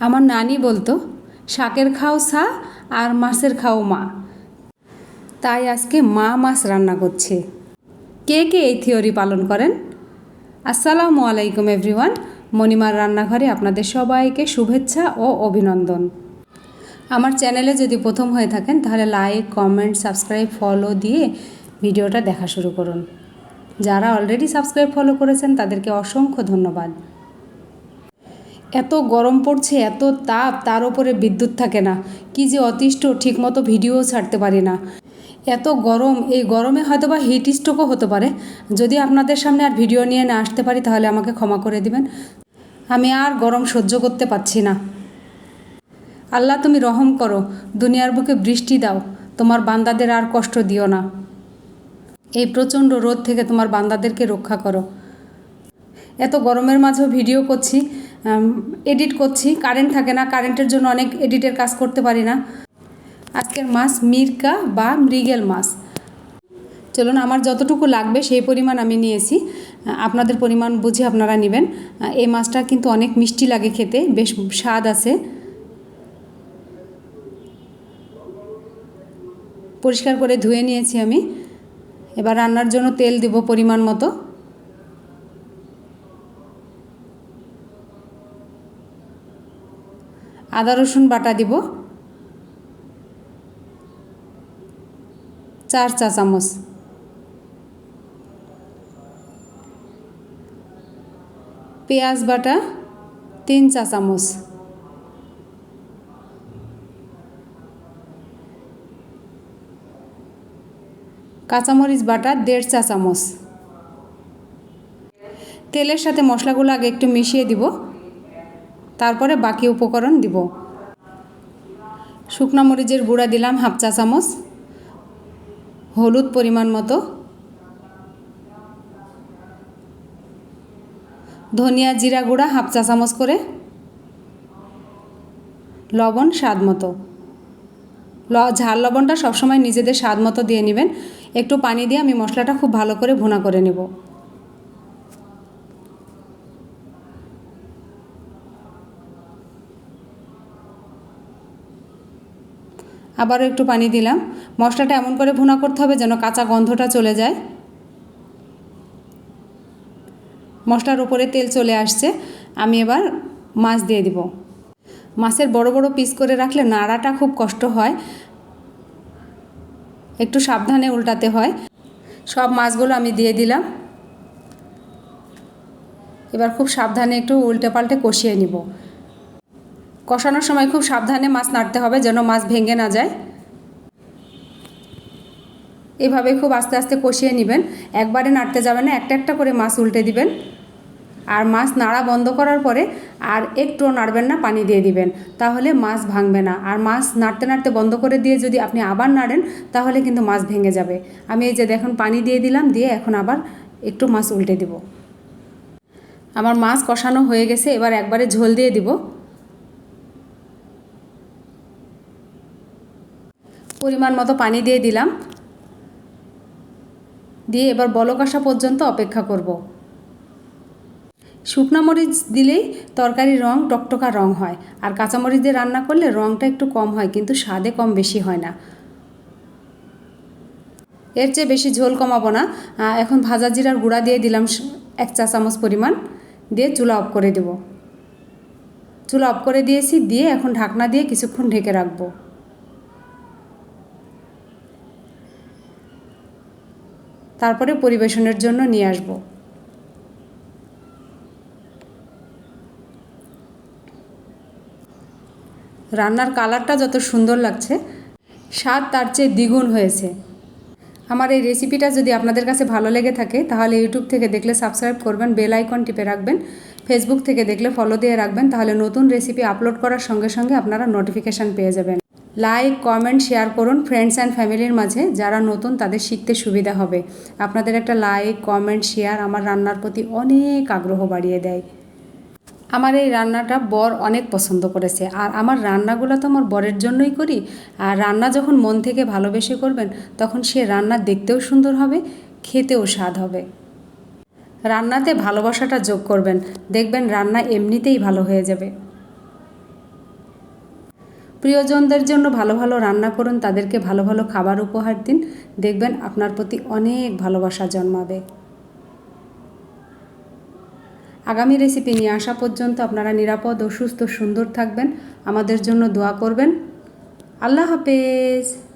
আমার নানি বলতো, শাকের খাও সা আর মাছের খাও মা। তাই আজকে মা মাছ রান্না করছে। কে কে এই থিওরি পালন করেন? আসসালামু আলাইকুম এভরিওয়ান, মণিমার রান্নাঘরে আপনাদের সবাইকে শুভেচ্ছা ও অভিনন্দন। আমার চ্যানেলে যদি প্রথম হয়ে থাকেন, তাহলে লাইক, কমেন্ট, সাবস্ক্রাইব, ফলো দিয়ে ভিডিওটা দেখা শুরু করুন। যারা অলরেডি সাবস্ক্রাইব, ফলো করেছেন, তাদেরকে অসংখ্য ধন্যবাদ। এত গরম পড়ছে, এত তাপ, তার উপরে বিদ্যুৎ থাকে না। কি যে অতিষ্ঠ, ঠিকমতো ভিডিও ছাড়তে পারি না। এত গরম, এই গরমে হয়তো বা হিট স্ট্রোকও হতে পারে। যদি আপনাদের সামনে আর ভিডিও নিয়ে না আসতে পারি, তাহলে আমাকে ক্ষমা করে দিবেন। আমি আর গরম সহ্য করতে পারছি না। আল্লাহ, তুমি রহম করো। দুনিয়ার বুকে বৃষ্টি দাও। তোমার বান্দাদের আর কষ্ট দিও না। এই প্রচণ্ড রোদ থেকে তোমার বান্দাদেরকে রক্ষা করো। এত গরমের মাঝেও ভিডিও করছি। এডিট করছি। কারেন্ট থাকে না কারেন্টের জন্য অনেক এডিটের কাজ করতে পারি না। আজকের মাছ মিরকা বা মৃগেল মাছ চলুন, আমার যতটুকু লাগবে সেই পরিমাণ আমি নিয়েছি। আপনাদের পরিমাণ বুঝে আপনারা নেবেন। এই মাছটা কিন্তু অনেক মিষ্টি লাগে খেতে, বেশ স্বাদ আছে। পরিষ্কার করে ধুয়ে নিয়েছি আমি। এবার রান্নার জন্য তেল দিব পরিমাণ মতো। আদা, রসুন বাটা দিব। চার চা চামচ। পেঁয়াজ বাটা তিন চা চামচ। কাঁচামরিচ বাটা দেড় চা চামচ। তেলের সাথে মশলাগুলো আগে একটু মিশিয়ে দিব। তারপরে বাকি উপকরণ দিব। শুকনা মরিচের গুঁড়া দিলাম হাফ চা চামচ, হলুদ পরিমাণ মতো, ধনিয়া জিরা গুঁড়া হাফ চা চামচ করে, লবণ স্বাদ মতো। ঝাল লবণটা সবসময় নিজেদের স্বাদ মতো দিয়ে নেবেন। একটু পানি দিয়ে আমি মশলাটা খুব ভালো করে ভুনা করে নেব। আবারও একটু পানি দিলাম। মশলাটা এমন করে ভুনা করতে হবে যেন কাঁচা গন্ধটা চলে যায়। মশলার উপরে তেল চলে আসছে। আমি এবার মাছ দিয়ে দিব। মাছের বড় বড় পিস করে রাখলে নাড়াটা খুব কষ্ট হয়। একটু সাবধানে উল্টাতে হয়। সব মাছগুলো আমি দিয়ে দিলাম। এবার খুব সাবধানে একটু উল্টে পাল্টে কষিয়ে নিব। কষানোর সময় খুব সাবধানে মাছ নাড়তে হবে যেন মাছ ভেঙে না যায়। এভাবে খুব আস্তে আস্তে কষিয়ে নেবেন। একবারে নাড়তে যাবেন না, একটা একটা করে মাছ উল্টে দিবেন। আর মাছ নাড়া বন্ধ করার পরে আর একটুও নাড়বেন না, পানি দিয়ে দিবেন। তাহলে মাছ ভাঙবে না। আর মাছ নাড়তে নাড়তে বন্ধ করে দিয়ে যদি আপনি আবার নাড়েন, তাহলে কিন্তু মাছ ভেঙে যাবে। আমি এই যে দেখুন, পানি দিয়ে দিলাম, দিয়ে এখন আবার একটু মাছ উল্টে দিব। আমার মাছ কষানো হয়ে গেছে, এবার একবারে ঝোল দিয়ে দিব। পরিমাণ মতো পানি দিয়ে দিলাম। দিয়ে এবার বলক আসা পর্যন্ত অপেক্ষা করব। শুকনা মরিচ দিলেই তরকারির রং টকটকা রং হয়। আর কাঁচামরিচ দিয়ে রান্না করলে রংটা একটু কম হয়, কিন্তু স্বাদে কম বেশি হয় না। এর চেয়ে বেশি ঝোল কমাবো না। এখন ভাজা জিরার গুঁড়া দিয়ে দিলাম এক চা চামচ পরিমাণ। দিয়ে চুলা অফ করে দেব। চুলা অফ করে দিয়েছি, দিয়ে এখন ঢাকনা দিয়ে কিছুক্ষণ ঢেকে রাখব। তারপরে পরিবেশনের জন্য নিয়ে আসব। রান্নার কালারটা যত সুন্দর লাগছে, স্বাদ তার চেয়ে দ্বিগুণ হয়েছে। আমার এই রেসিপিটা যদি আপনাদের কাছে ভালো লেগে থাকে, তাহলে ইউটিউব থেকে দেখলে সাবস্ক্রাইব করবেন, বেল আইকন টিপে রাখবেন, ফেসবুক থেকে দেখলে ফলো দিয়ে রাখবেন, তাহলে নতুন রেসিপি আপলোড করার সঙ্গে সঙ্গে আপনারা নোটিফিকেশান পেয়ে যাবেন। লাইক কমেন্ট শেয়ার করুন ফ্রেন্ডস অ্যান্ড ফ্যামিলির মাঝে যারা নতুন তাদের শিখতে সুবিধা হবে। আপনাদের একটা লাইক কমেন্ট শেয়ার আমার রান্নার প্রতি অনেক আগ্রহ বাড়িয়ে দেয়। আমার এই রান্নাটা বর অনেক পছন্দ করেছে আর আমার রান্নাগুলো তো আমার বরের জন্যই করি আর রান্না যখন মন থেকে ভালোবেসে করবেন তখন সে রান্না দেখতেও সুন্দর হবে, খেতেও স্বাদ হবে। রান্নাতে ভালোবাসাটা যোগ করবেন, দেখবেন রান্না এমনিতেই ভালো হয়ে যাবে। প্রিয়জনদের জন্য ভালো ভালো রান্না করুন, তাদেরকে ভালো ভালো খাবার উপহার দিন। দেখবেন আপনার প্রতি অনেক ভালোবাসা জন্মাবে। আগামী রেসিপি নিয়ে আসা পর্যন্ত আপনারা নিরাপদ ও সুস্থ সুন্দর থাকবেন। আমাদের জন্য দোয়া করবেন। আল্লাহ হাফেজ।